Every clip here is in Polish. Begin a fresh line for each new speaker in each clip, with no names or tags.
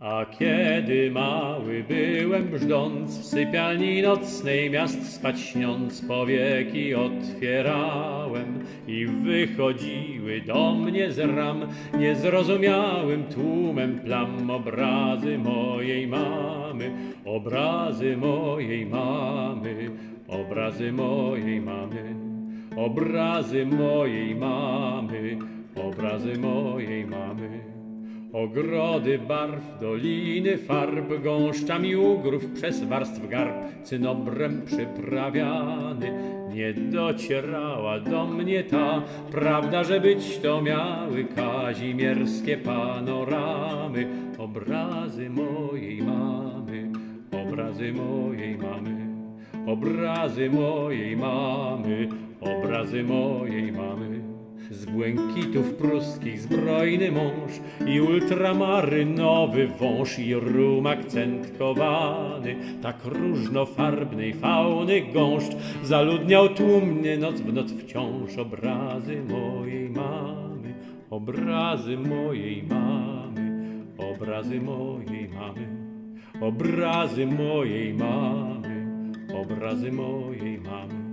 A kiedy mały byłem brzdąc, w sypialni nocnej miast spać śniąc, powieki otwierałem i wychodziły do mnie z ram niezrozumiałym tłumem plam obrazy mojej mamy, obrazy mojej mamy, obrazy mojej mamy, obrazy mojej mamy, obrazy mojej mamy. Ogrody barw, doliny farb, gąszczami ugrów przez warstw garb, cynobrem przyprawiany. Nie docierała do mnie ta prawda, że być to miały kazimierskie panoramy. Obrazy mojej mamy, obrazy mojej mamy, obrazy mojej mamy, obrazy mojej mamy. Z błękitów pruskich zbrojny mąż i ultramarynowy wąż i rum akcentkowany, tak różnofarbnej fauny gąszcz zaludniał tłumnie noc w noc wciąż obrazy mojej mamy, obrazy mojej mamy, obrazy mojej mamy, obrazy mojej mamy, obrazy mojej mamy.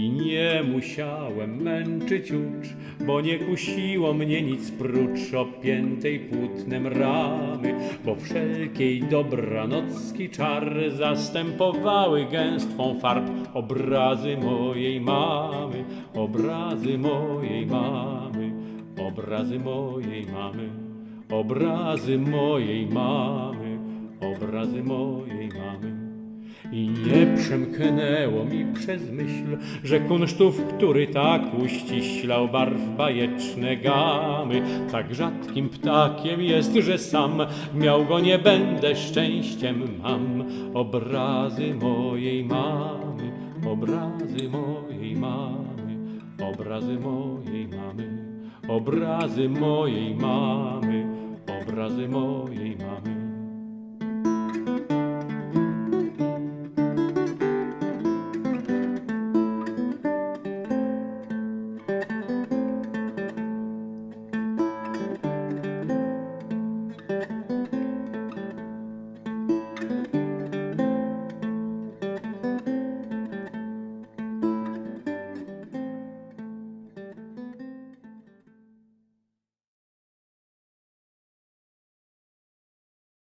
I nie musiałem męczyć ucz, bo nie kusiło mnie nic prócz opiętej płótnem ramy, bo wszelkiej dobranocki czary zastępowały gęstwą farb obrazy mojej mamy, obrazy mojej mamy, obrazy mojej mamy, obrazy mojej mamy, obrazy mojej mamy. I nie przemknęło mi przez myśl, że kunsztów, który tak uściślał barw bajeczne gamy, tak rzadkim ptakiem jest, że sam miał go nie będę, szczęściem mam. Obrazy mojej mamy, obrazy mojej mamy, obrazy mojej mamy, obrazy mojej mamy, obrazy mojej mamy.